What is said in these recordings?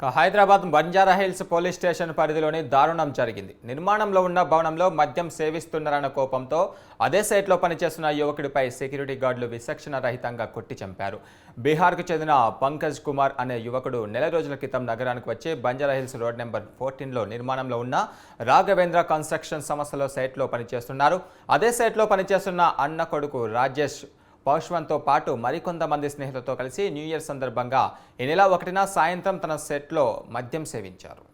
Hyderabad Banjara Hills police station పరిధిలోని దారుణం జరిగింది. నిర్మాణంలో ఉన్న భవనంలో మద్యం సేవిస్తున్నారన్న కోపంతో అదే సైట్లో పనిచేస్తున్న యువకుడిపై సెక్యూరిటీ గార్డులు విచక్షణ రహితంగా కొట్టి చంపారు. బీహార్కు చెందిన పంకజ్ కుమార్ అనే యువకుడు నెల రోజుల క్రితం నగరానికి వచ్చి బంజారా హిల్స్ రోడ్ నెంబర్ ఫోర్టీన్లో నిర్మాణంలో ఉన్న రాఘవేంద్ర కన్స్ట్రక్షన్ సంస్థలో సైట్లో పనిచేస్తున్నారు. అదే సైట్లో పనిచేస్తున్న అన్న కొడుకు రాజేష్ పౌష్వంతో పాటు మరికొంతమంది స్నేహితులతో కలిసి న్యూ ఇయర్ సందర్భంగా ఈ నెల ఒకటిన సాయంత్రం తన సెట్లో మద్యం సేవించారు.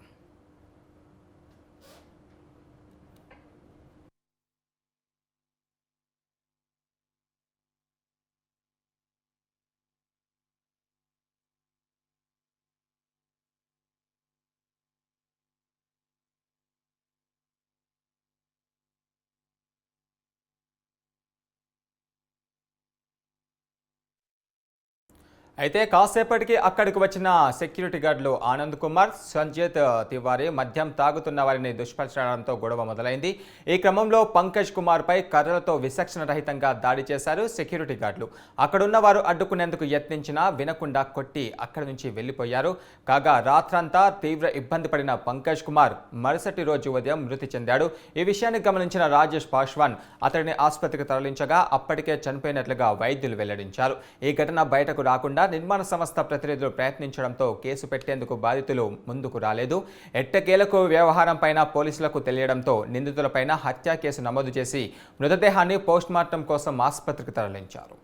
అయితే కాసేపటికి అక్కడికి వచ్చిన సెక్యూరిటీ గార్డులు ఆనంద్ కుమార్ సంజీత్ తివారీ మద్యం తాగుతున్న వారిని దుష్పరచడంతో గొడవ మొదలైంది. ఈ క్రమంలో పంకజ్ కుమార్పై కర్రలతో విచక్షణ రహితంగా దాడి చేశారు సెక్యూరిటీ గార్డులు. అక్కడున్న వారు అడ్డుకునేందుకు యత్నించినా వినకుండా కొట్టి అక్కడి నుంచి వెళ్ళిపోయారు కాగా రాత్రంతా తీవ్ర ఇబ్బంది పడిన పంకజ్ కుమార్ మరుసటి రోజు ఉదయం మృతి చెందాడు. ఈ విషయాన్ని గమనించిన రాజేష్ పాశ్వాన్ అతడిని ఆసుపత్రికి తరలించగా అప్పటికే చనిపోయినట్లుగా వైద్యులు వెల్లడించారు. ఈ ఘటన బయటకు రాకుండా నిర్మాణ సంస్థ ప్రతినిధులు ప్రయత్నించడంతో కేసు పెట్టేందుకు బాధితులు ముందుకు రాలేదు. ఎట్టకేలకు వ్యవహారం పైన పోలీసులకు తెలియడంతో నిందితులపైన హత్యా కేసు నమోదు చేసి మృతదేహాన్ని పోస్ట్మార్టం కోసం ఆసుపత్రికి తరలించారు.